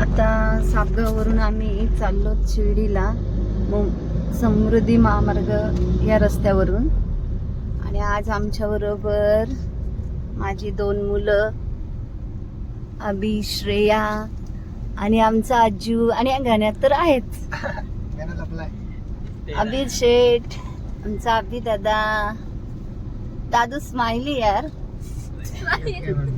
आता सापगाववरून आम्ही चाललो शिर्डीला समृद्धी महामार्ग या रस्त्यावरून. आणि आज आमच्याबरोबर माझी दोन मुलं अभि श्रेया आणि आमचा आजू आणि या गाण्यात तर आहेच. अभि शेठ आमचा अभि दादा. दादू स्माइली यार.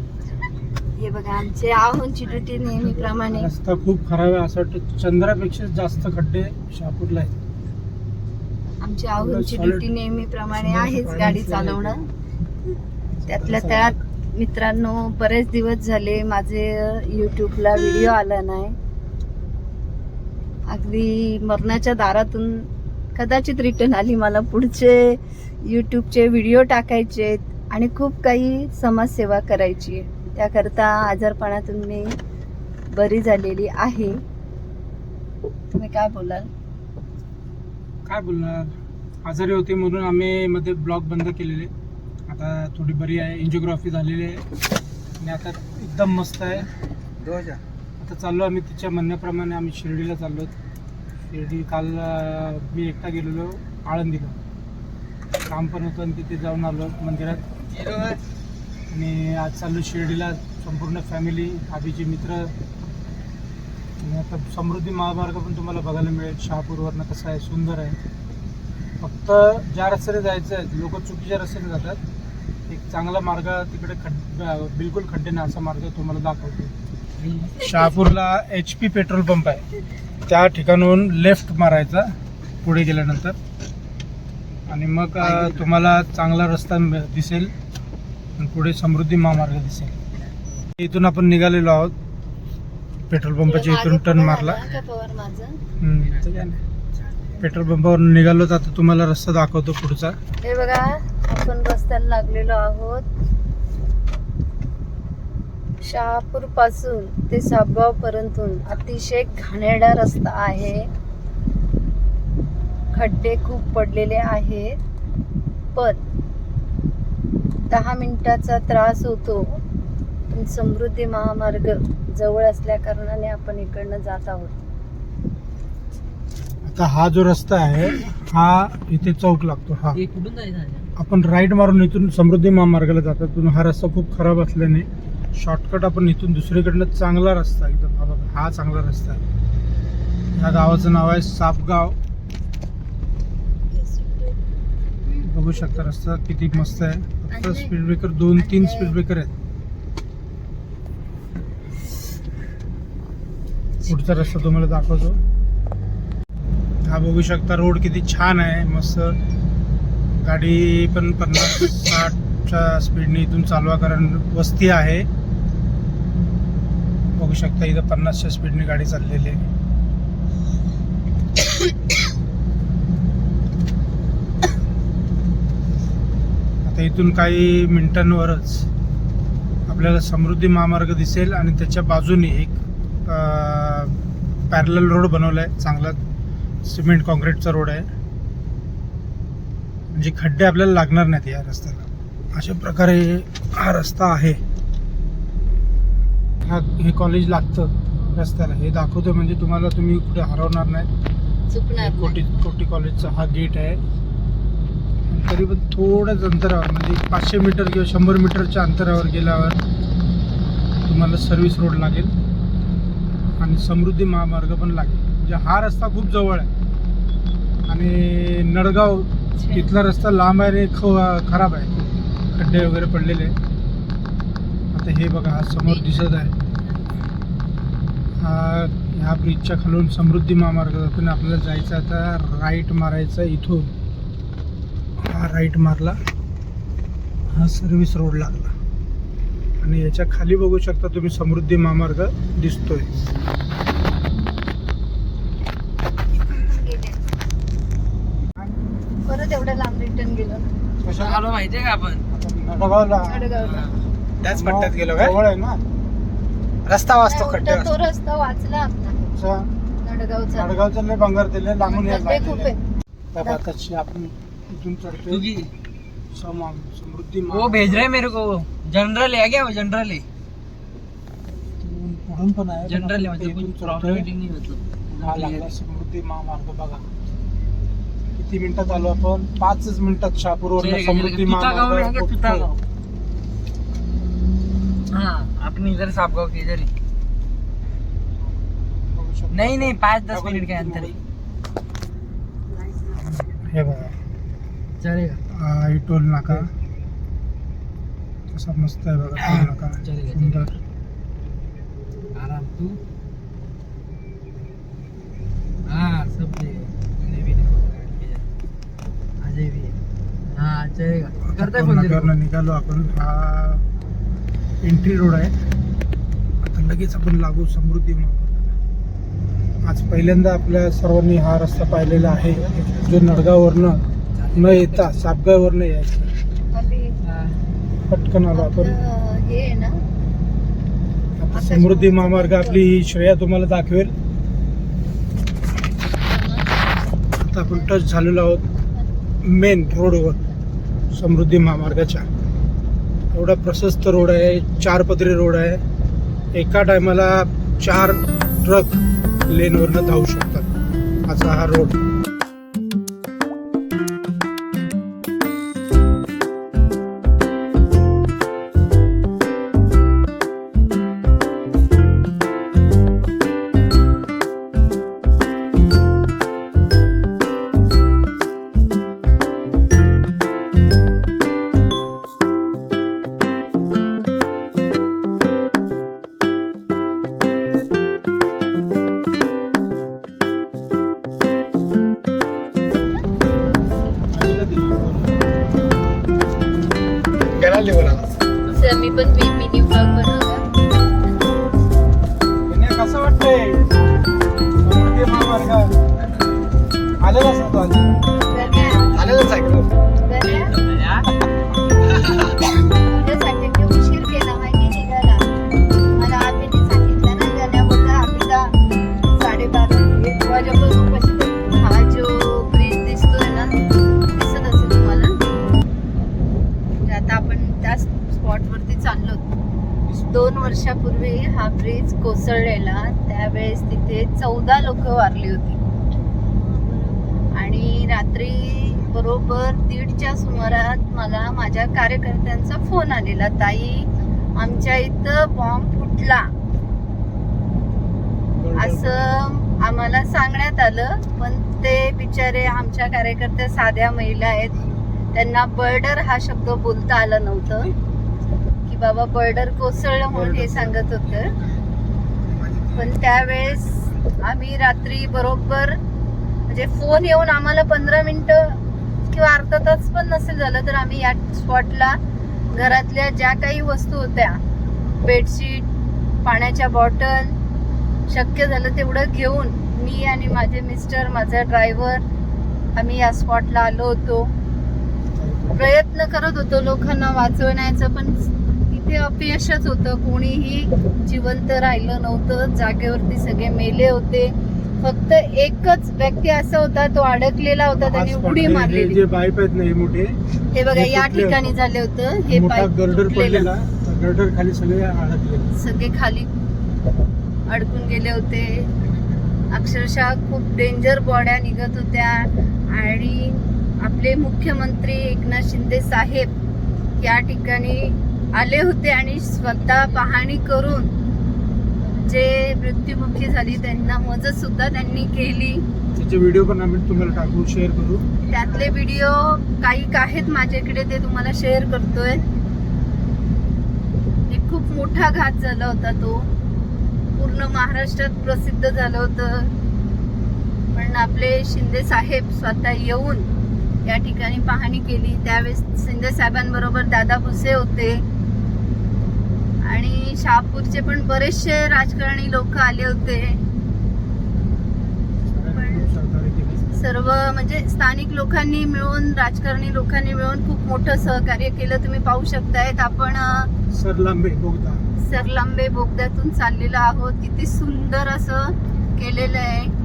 हे बघा आमचे आहोंची ड्युटी नेहमीप्रमाणे. रस्ता खूप खराब आहे असं वाटतं चंद्रापेक्षा जास्त खड्डे शहापूरला आहेत. आमची आहोंची. ड्युटी नेहमीप्रमाणे आहेच गाडी. चालवणं. त्यातल्या त्यात मित्रांनो बरेच दिवस झाले माझे युट्यूबला व्हिडिओ आला नाही. अगदी मरणाच्या दारातून कदाचित रिटर्न आली मला पुढचे युट्यूबचे व्हिडिओ टाकायचे आहेत आणि खूप काही समाजसेवा करायची आहे. त्याकरता आजारपणातून मी बरी झालेली आहे. तुम्ही काय बोलाल? काय बोलणार? आजारी होते म्हणून आम्ही मध्ये ब्लॉग बंद केलेले. आता थोडी बरी आहे. एन्जिओग्राफी झालेली आहे. आणि आता एकदम मस्त आहे. आता चाललो आम्ही तिच्या म्हणण्याप्रमाणे. आम्ही शिर्डीला चाललो शिर्डी काल मी एकटा गेलेलो. आळंदीला. काम पण होतं आणि तिथे जाऊन आलो मंदिरात. आणि आज चाललो शिर्डीला संपूर्ण फॅमिली आधीचे मित्र. आणि आता समृद्धी महामार्ग पण तुम्हाला बघायला मिळेल. शहापूरवरनं कसं आहे सुंदर आहे. फक्त ज्या रस्त्याने जायचं आहे लोक चुकीच्या रस्त्याने जातात. एक चांगला मार्ग तिकडे खड्डे बिलकुल खड्डे नाही असा मार्ग तुम्हाला दाखवतो. शहापूरला एच पी पेट्रोल पंप आहे. त्या ठिकाणून लेफ्ट मारायचा पुढे गेल्यानंतर. आणि मग तुम्हाला चांगला रस्ता दिसेल. आणि पुढे समृद्धी महामार्ग दिसेल. इथून आपण निघालेलो आहोत. पेट्रोल पंपाच्या इथून टर्न मारला. पेट्रोल पंपावर निघालो तर आता तुम्हाला रस्ता दाखवतो पुढचा. हे बघा आपण रस्त्याला लागलेलो आहोत. शहापूरपासून ते साबगाव पर्यंत अतिशय घाणेरडा रस्ता आहे. खड्डे खूप पडलेले आहेत. पण दहा मिनिटाचा त्रास होतो. पण समृद्धी महामार्ग जवळ असल्या कारणाने आपण इकडनं जात आहोत. आता हा जो रस्ता आहे हा इथे चौक लागतो हा. आपण राईट मारून इथून समृद्धी महामार्गाला जातात पण हा रस्ता खूप खराब असल्याने शॉर्टकट आपण इथून दुसरीकडनं चांगला रस्ता एकदम हा बघा हा चांगला रस्ता आहे. ह्या गावाचं नाव आहे सापगाव. बघू शकता रस्ता किती मस्त आहे. स्पीड ब्रेकर दोन तीन स्पीड ब्रेकर आहेत. पुढचा रस्ता तुम्हाला दाखवतो. हा बघू शकता रोड किती छान आहे मस्त. गाडी पण पन्नास साठच्या स्पीडने इथून चालवा कारण वस्ती आहे. बघू शकता इथं पन्नासच्या स्पीडने गाडी चाललेली आहे. आता इथून काही मिनिटांवरच आपल्याला समृद्धी महामार्ग दिसेल आणि त्याच्या बाजूने एक पॅरल रोड बनवला आहे चांगला सिमेंट कॉन्क्रीटचा रोड आहे. म्हणजे खड्डे आपल्याला लागणार नाहीत या रस्त्याला. अशा प्रकारे हा रस्ता आहे. हा हे कॉलेज लागतं रस्त्याला. हे दाखवतो म्हणजे तुम्हाला तुम्ही कुठे हरवणार नाही. कोटी कोटी कॉलेजचा हा गेट आहे. तरी पण थोड्याच अंतरावर म्हणजे पाचशे मीटर किंवा शंभर मीटरच्या अंतरावर गेल्यावर तुम्हाला सर्व्हिस रोड लागेल आणि समृद्धी महामार्ग पण लागेल. म्हणजे हा रस्ता खूप जवळ आहे. आणि नडगाव इथला रस्ता लांब आहे आणि ख खराब आहे. खड्डे वगैरे पडलेले आता हे बघा हा समोर दिसत आहे. हा ह्या ब्रिजच्या खालून समृद्धी महामार्ग जातो आणि आपल्याला जायचं आता राईट मारायचा इथून. हा राईट मारला. हा सर्व्हिस रोड लागला. आणि याच्या खाली बघू शकता तुम्ही समृद्धी महामार्ग दिसतोय. परत एवढ्या लांब रिटर्न गेलो. कशा आलो माहितीये का आपण? नडगावला अडगावला त्याच पट्ट्यात गेलो काय? जवळ आहे ना? रस्ता वाचतो खड्डे तो रस्ता वाचला. नडगावचा नडगावचं लय बंगार दिले लांबून खड्डे खूप यायला आहे त्या भाताची आपण इथून तू चढतोय की सम- समृद्धी वो महामार्ग. भेज रहे मेरे को जनरल है क्या वो जनरल है इथून पुढं वरून पण आहे पण जनरल आपण म्हणजे इथून प्रॉब्लेम चढतोय. नाही होत हा लागला समृद्धी महामार्ग बघा किती मिनिटात आलो आपण पाचच मिनिटात शहापूर ठीक आहे, समृद्धी ठीक आहे. तुतागाव महामार्ग आहे का? पोहोचतोय. तुतागाव. हाँ अपनी इधर सापगांव के इधर ही बघू शकता. नहीं नहीं पाँच दस आपण मिनट के किती अंतर ही हे बघा चलेगा हा टोल नाका। कसा मस्त आहे बघा टोल नाका. सुंदर. आराम तू? हाँ सब है। चलेगा करता टोल फोन निघालो आपण. हा एंट्री रोड आहे. आता लगेच आपण लागू समृद्धी महामार्ग आज पहिल्यांदा आपल्या सर्वांनी हा रस्ता पाहिलेला आहे. जो नडगाववरनं न येता सापगाववरनं यायचं. पटकन आलो आपण. आपलं हे आहे ना? आता समृद्धी महामार्ग आपली ही श्रेया तुम्हाला दाखवेल. आता आपण टच झालेलो आहोत मेन रोडवर समृद्धी महामार्गाच्या. एवढा प्रशस्त रोड आहे चार पदरी रोड आहे. एका टायमाला चार ट्रक लेनवरनं धावू शकतात. असा हा रोड वर्षापूर्वी हा ब्रिज कोसळलेला त्यावेळेस तिथे चौदा लोक वारली होती. आणि रात्री बरोबर दीडच्या सुमारात मला माझ्या कार्यकर्त्यांचा फोन आलेला ताई आमच्या इथं बॉम्ब फुटला. असं आम्हाला सांगण्यात आलं पण ते बिचारे आमच्या कार्यकर्त्या साध्या महिला आहेत त्यांना बर्डर हा शब्द बोलता आला नव्हतं. बाबा बर्डर कोसळलं म्हणून हे सांगत होतं. पण त्यावेळेस आम्ही रात्री बरोबर म्हणजे फोन येऊन आम्हाला पंधरा मिनिटं किंवा अर्धा तास पण नसेल झालं तर आम्ही या स्पॉटला घरातल्या ज्या काही वस्तू होत्या बेडशीट पाण्याच्या बॉटल शक्य झालं तेवढं घेऊन मी आणि माझे मिस्टर माझा ड्रायव्हर आम्ही या स्पॉटला आलो होतो. प्रयत्न करत होतो लोकांना वाचवण्याचं पण तिथे अपयशच होतं. कोणीही जिवंत राहिलं नव्हतं. जागेवरती सगळे मेले होते. फक्त एकच व्यक्ती असा होता तो अडकलेला होता त्याने उडी मारलेली हे जे पाईप आहेत ना हे मोठे हे बघा या ठिकाणी. झाले होतं. हे पाईप गर्डर. पडलेला. गर्डर खाली सगळे अडकले. सगळे खाली अडकून गेले होते. अक्षरशः खूप डेंजर बॉड्या निघत होत्या. आणि आपले मुख्यमंत्री एकनाथ शिंदे साहेब या ठिकाणी आले होते आणि स्वतः पाहणी करून जे मृत्युमुखी झाली त्यांना मदत सुद्धा त्यांनी केली. त्याचे व्हिडिओ पण आम्ही तुम्हाला टाकू शेअर करू. त्यातले व्हिडिओ काही आहेत माझ्याकडे ते तुम्हाला शेअर करतोय. एक खूप मोठा घात झाला होता तो. पूर्ण महाराष्ट्रात प्रसिद्ध झालं होतं. पण आपले शिंदे साहेब स्वतः येऊन या ठिकाणी पाहणी केली. त्यावेळेस शिंदे साहेबांबरोबर दादा भुसे होते. आणि शहापूरचे पण बरेचसे राजकारणी लोक आले होते. सर्व म्हणजे स्थानिक लोकांनी मिळून राजकारणी लोकांनी मिळून खूप मोठं सहकार्य केलं. तुम्ही पाहू शकतायत आपण अं, सर लांबे बोगदा. सरलांबे बोगद्यातून चाललेलो आहोत. किती सुंदर असं केलेलं आहे.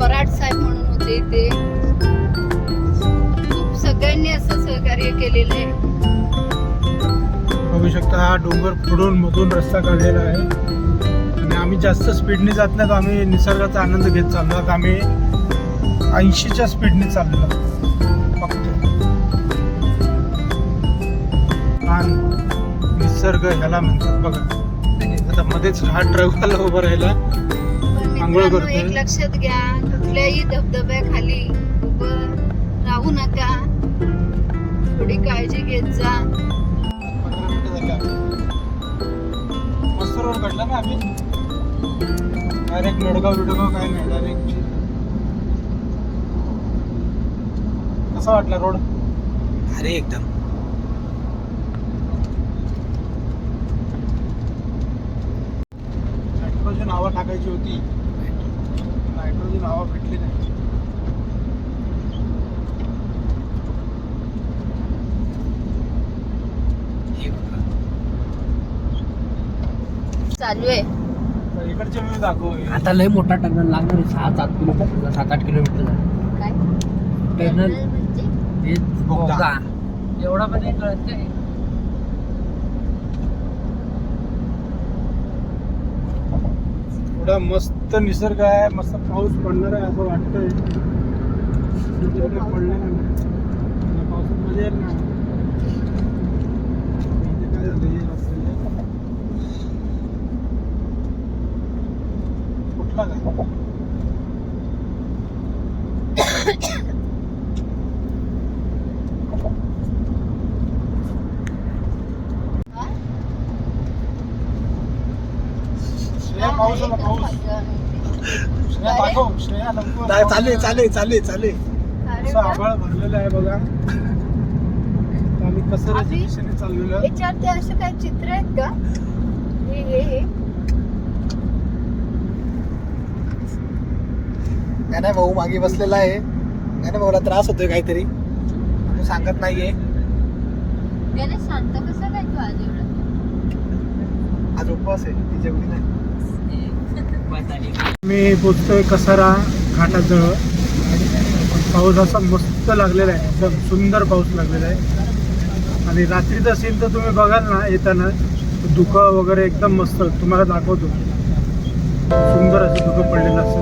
पराड साहेब म्हणून होते ते खूप सगळ्यांनी असं सहकार्य केलेलं आहे. बघू शकता हा डोंगर फोडून मधून रस्ता काढलेला आहे. आणि आम्ही जास्त स्पीडने जात नाही आम्ही निसर्गाचा आनंद घेत चाललो आहोत. आम्ही ऐंशीच्या स्पीडने चाललो आहोत. फक्त. निसर्ग ह्याला म्हणतात. बघा. आता मध्येच हा ट्रकवाला उभा राहिला आंघोळ करतोय. एक लक्षात घ्या. कुठल्याही धबधब्याखाली उभं राहू नका. थोडी काळजी घेत जा. मस्त रोड काढला ना आम्ही. डायरेक्ट बिडगाव काय नाही डायरेक्ट कसा वाटला रोड अरे एकदम. हवा टाकायची होती. नायट्रोजन हवा भेटली नाही. चालू आहे. इकडचे मी दाखव आता लय मोठा टर्नल लागणार आहे सहा सात किलोमीटर सात आठ किलोमीटर टर्नल म्हणजे? हे. एवढा पण नाही कळत काय एवढा मस्त निसर्ग आहे मस्त पाऊस पडणार आहे असं वाटतंय. एवढे नाही. या पावसात मजा येईल ना इथे काय झालं हे रस्त्याचे? कुठला काय हा? श्रेया पाऊस आला पाऊस दाखव श्रेया लवकर चालू आहे चालू आहे चालू आहे चालू आहे अरे असं वा. आभाळ भरलेलं आहे बघा. आम्ही कसं अभि? दिशेने चाललेलो आहे. असे काही चित्र आहेत का? हे हे हे. गाण्या भाऊ मागे बसलेला आहे. गाण्या भाऊला त्रास होतोय काहीतरी. तो सांगत नाहीये. त्याने शांत कसं काय तू आज एवढं? आज उपवास आहे ती जेवली नाही. मी पोचतोय कसारा घाटाजवळ. पाऊस असा मस्त लागलेला आहे एकदम सुंदर पाऊस लागलेला आहे. आणि रात्रीचा सीन तर तुम्ही बघाल ना येताना धुकं वगैरे एकदम मस्त तुम्हाला दाखवतो. सुंदर असं धुकं पडलेलं असतं.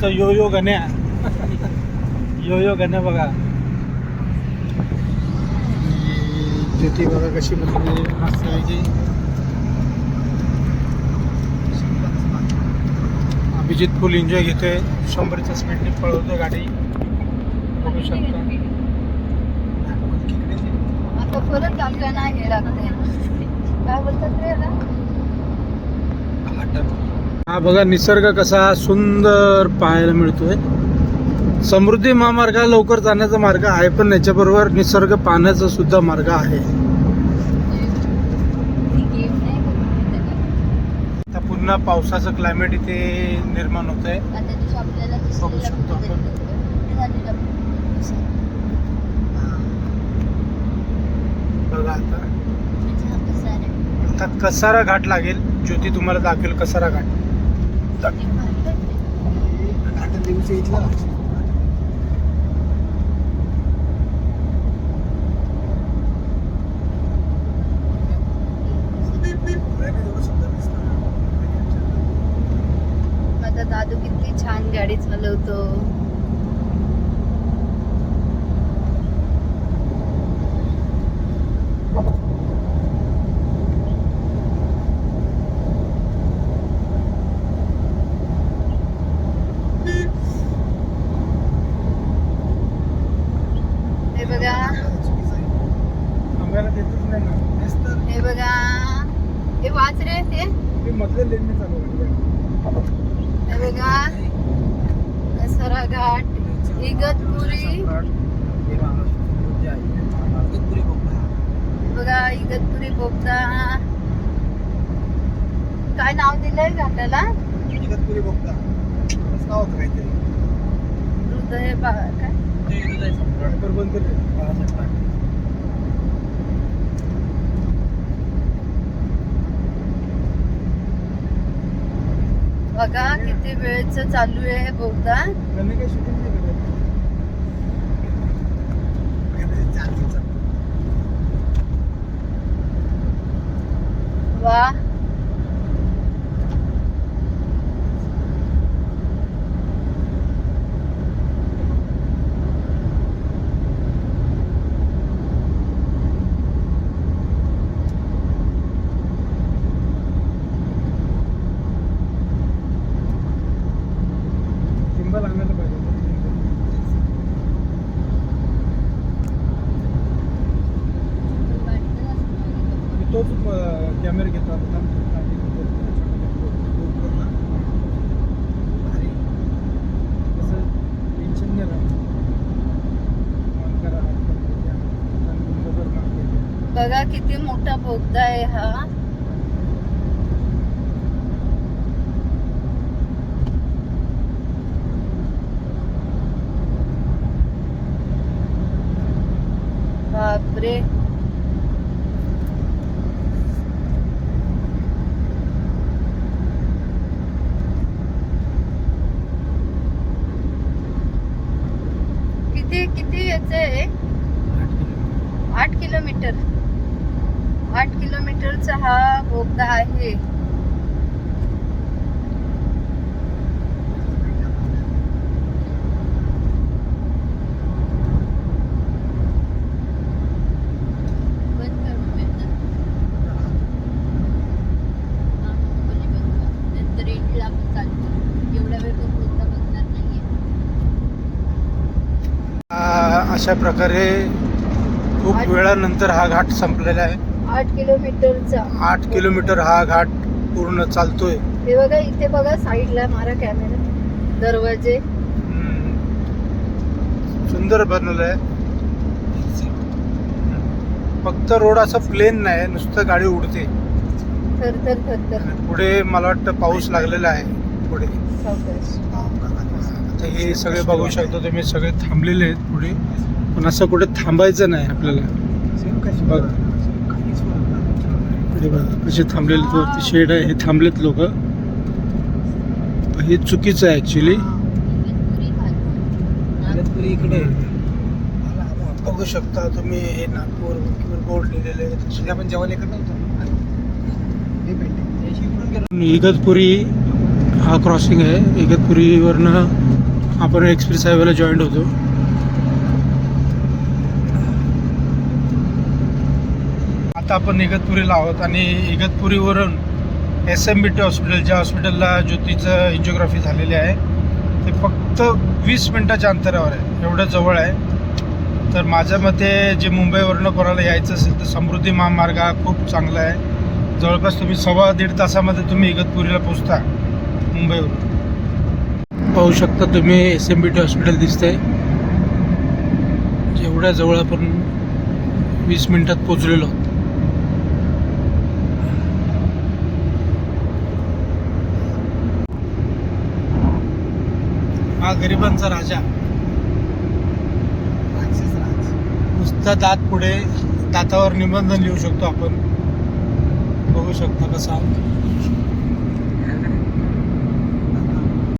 आमचा यो यो गण्या. यो यो गण्या बघा. ज्योती बघा कशी बसली मस्त आहे अभिजित फुल एन्जॉय घेतोय. शंभरच्या स्पीडने पळवतोय गाडी. बघू शकता. आता परत आपल्याला हे लागते काय बोलतात रे हा बघा निसर्ग कसा सुंदर पाहायला मिळतोय. समृद्धी महामार्ग हा लवकर जाण्याचा मार्ग आहे पण याच्याबरोबर निसर्ग पाहण्याचा सुद्धा मार्ग आहे. आता पुन्हा पावसाचं क्लायमेट इथे निर्माण होत आहे बघू शकतो आपण. बघा आहे? आता कसारा घाट लागेल. ज्योती तुम्हाला दाखवेल कसारा घाट. माझा दादू किती छान गाडी चालवतो हे बघा थांबायला देतच नाही ना हे बघा हे वाच रे ते ते मधल्या लेनने चालू हे बघा कसरा घाट इगतपुरी हे बघा इगतपुरी बोगदा काय नाव दिलंय घाटाला इगतपुरी बोगदा असं नाव होतं काहीतरी हृदय बा- काय बंद केले बघा किती वेळच चालू आहे हे बोगदा. वा सिंबल आणायला पाहिजे मी तोच कॅमेरा घेतो आता भारी. कसं टेन्शन नाही राहत ऑन करा हात करा, द्या. आणि मोबाईल मागे घ्या. बघा किती मोठा बोगदा आहे हा. बापरे किती किती याच आहे आठ किलोमीटर आठ किलोमीटरचा हा बोगदा आहे बंद कर मम्मी आता. हा, मोबाईल बंद कर. नंतर एंडला आपण चालतो एवढा वेळ तो बोगदा बघणार नाहीये आ, अशा प्रकारे खूप वेळानंतर हा घाट संपलेला आहे. आठ किलोमीटरचा. आठ किलोमीटर हा घाट पूर्ण चालतोय. हे बघा इथे बघा साईडला मारा कॅमेरा दरवाजे. सुंदर बनवलंय फक्त रोड असा प्लेन नाही नुसतं गाडी उडते. थर थर थर थर. आणि पुढे मला वाटतं पाऊस लागलेला आहे. पुढे. आता हे सगळे बघू शकता तुम्ही सगळे थांबलेले आहेत पुढे. पण असं कुठे थांबायचं नाही आपल्याला. कसे थांबलेले शेड आहे हे थांबलेत लोक. हे चुकीचं आहे ऍक्च्युली इकडे. बघू शकता तुम्ही हे नागपूर बोर्ड लिहिलेले आपण जेवण एकत नव्हतो इगतपुरी हा क्रॉसिंग आहे. इगतपुरीवरनं आपण एक्सप्रेस हायवेला जॉईंट होतो. आता आपण इगतपुरीला आहोत आणि इगतपुरीवरून S M B T hospital ज्या हॉस्पिटलला ज्योतीचं एन्जिओग्राफी झालेली आहे ते फक्त वीस मिनटाच्या अंतरावर आहे. एवढं जवळ आहे. तर माझ्या मते जे मुंबईवरनं कोणाला यायचं असेल तर समृद्धी महामार्ग हा खूप चांगला आहे. जवळपास तुम्ही सव्वा दीड तासामध्ये तुम्ही इगतपुरीला पोचता मुंबईवरून. पाहू शकता तुम्ही S M B T hospital दिसतंय. एवढ्या जवळ आपण वीस मिनटात पोचलेलो हा गरिबांचा राजा. नुसता दात पुढे दातावर निबंधन लिहू शकतो आपण. बघू शकता कसा.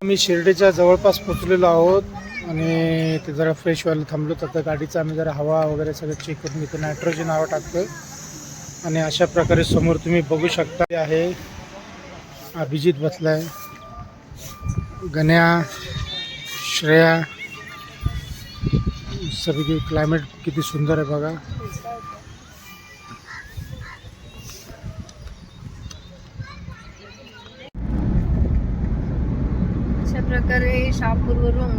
आम्ही शिर्डीच्या जवळपास पोचलेलो आहोत आणि ते जरा फ्रेश व्हायला थांबलो. तर गाडीचं आम्ही जरा हवा वगैरे सगळं चेक करून घेतो. नायट्रोजन हवा टाकतोय. आणि अशा प्रकारे समोर तुम्ही बघू शकता. आहे अभिजित बसलाय. गण्या श्रेया. सगळी क्लायमेट किती सुंदर आहे बघा. अशा प्रकारे शहापूरवरून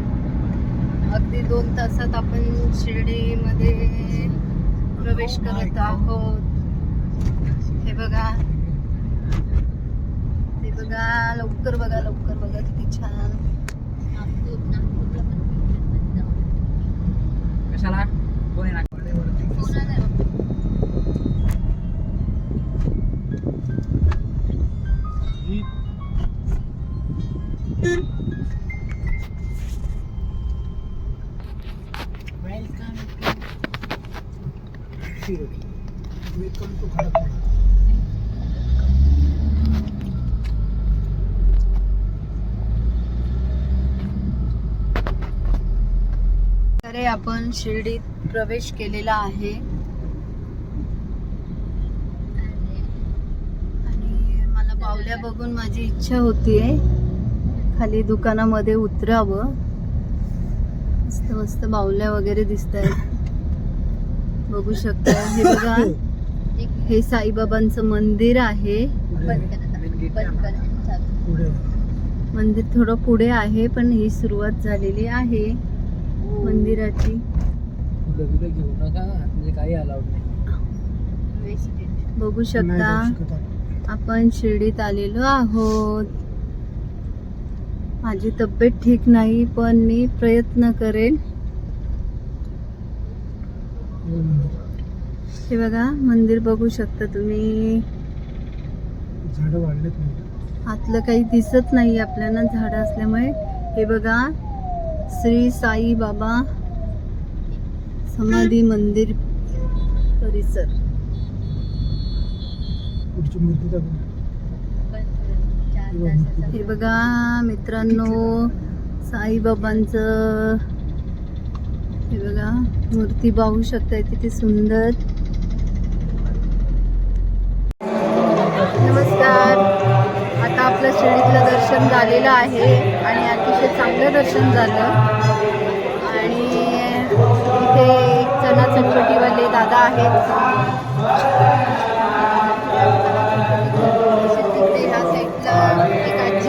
अगदी दोन तासात आपण शिर्डीमध्ये प्रवेश करत आहोत. हे बघा. हे बघा लवकर बघा लवकर बघा किती छान. कशाला कोण आहे ना वेलकम टू खडकवाडा अरे आपण शिर्डीत प्रवेश केलेला आहे. आणि मला बावल्या बघून माझी इच्छा होतीये. खाली दुकानामध्ये उतरावं. मस्त मस्त बावल्या वगैरे दिसत आहेत बघू शकता. हे बघा. हे साईबाबांचं मंदिर आहे. मंदिर थोडं पुढे आहे पण ही सुरुवात झालेली आहे. मंदिराची. फुलं बिलं घेऊ नका म्हणजे काही अलाउड नाही. बघू शकता आपण. शिर्डीत आलेलो आहोत. माझी तब्येत ठीक नाही पण मी प्रयत्न करेन. हे बघा मंदिर बघू शकता तुम्ही. झाडं वाढलेत आतलं काही दिसत नाही आपल्याला झाडं असल्यामुळे. हे बघा श्री साई बाबा समाधी मंदिर परिसर. पुढची मूर्ती दाखव. हे बघा मित्रांनो साईबाबांचं. हे बघा मूर्ती पाहू शकताय किती सुंदर. नमस्कार. आता आपलं शिर्डीतलं दर्शन झालेलं आहे आणि अतिशय चांगलं दर्शन झालं.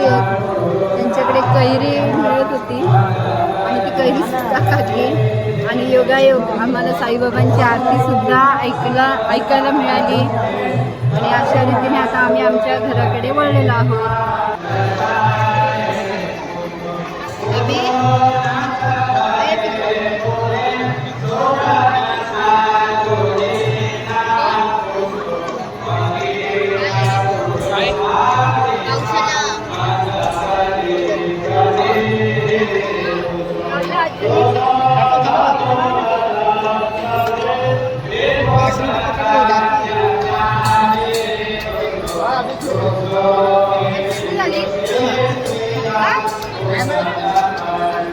त्यांच्याकडे कैरी मिळत होती आणि ती कैरी सुद्धा खाल्ली आणि योगायोग आम्हाला साईबाबांची आरती सुद्धा ऐकला ऐकायला मिळाली आणि अशा रीतीने आता आम्ही आमच्या घराकडे वळलेलो आहोत. आता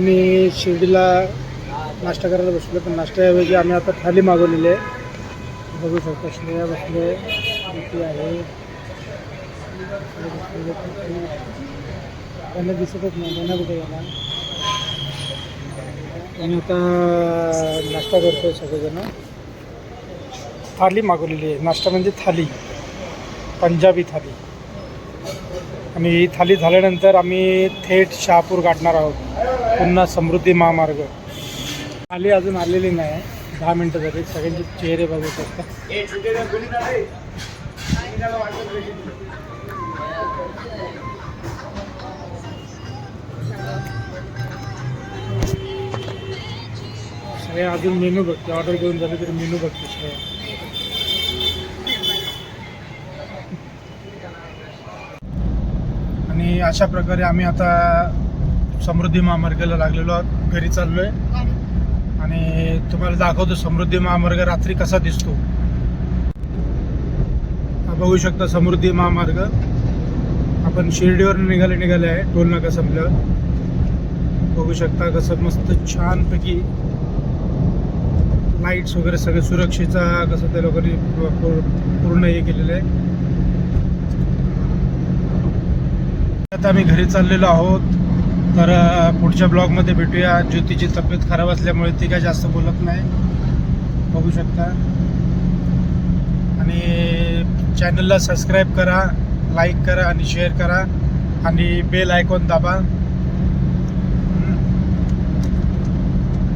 आम्ही शिर्डीला नाश्ता करायला बसलो पण नाश्त्याऐवजी आम्ही आता थाली मागवलेली आहे. बघू शकता श्रेया बसले किती आहे. त्यांना दिसतच नाही त्यांना कुठे गेला आणि आता नाश्ता करतोय सगळेजण. थाली मागवलेली आहे. नाश्ता म्हणजे थाली. पंजाबी थाली. आणि ही थाली झाल्यानंतर आम्ही थेट शहापूर गाठणार आहोत. पुन्हा समृद्धी महामार्ग. आली अजून आलेली नाही. दहा मिनटं झाली. सगळ्यांचे चेहरे बघू असतात. सगळे अजून मेनू बघते. ऑर्डर घेऊन झाले तरी मेनू बघते सगळे. आणि अशा प्रकारे आम्ही आता समृद्धी महामार्गाला लागलेलो आहोत. घरी चाललोय. आणि तुम्हाला दाखवतो समृद्धी महामार्ग रात्री कसा दिसतो. बघू शकता समृद्धी महामार्ग. आपण शिर्डीवर निघाले निघाले आहे. टोल नाका बघू शकता कसं मस्त छानपैकी लाईट्स वगैरे सगळे सुरक्षेचा कसं त्या लोकांनी पूर्ण हे केलेलं आहे. आता आम्ही घरी चाललेलो आहोत. तर पुढच्या ब्लॉगमध्ये भेटूया. ज्योतीची तब्येत खराब असल्यामुळे ती काय जास्त बोलत नाही. बघू शकता. आणि चॅनलला सबस्क्राईब करा लाईक करा आणि शेअर करा. आणि बेल आयकॉन दाबा.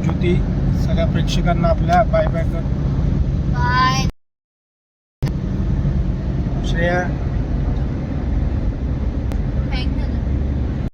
ज्योती सगळ्या प्रेक्षकांना आपल्या बाय बाय कर. बाय श्रेया.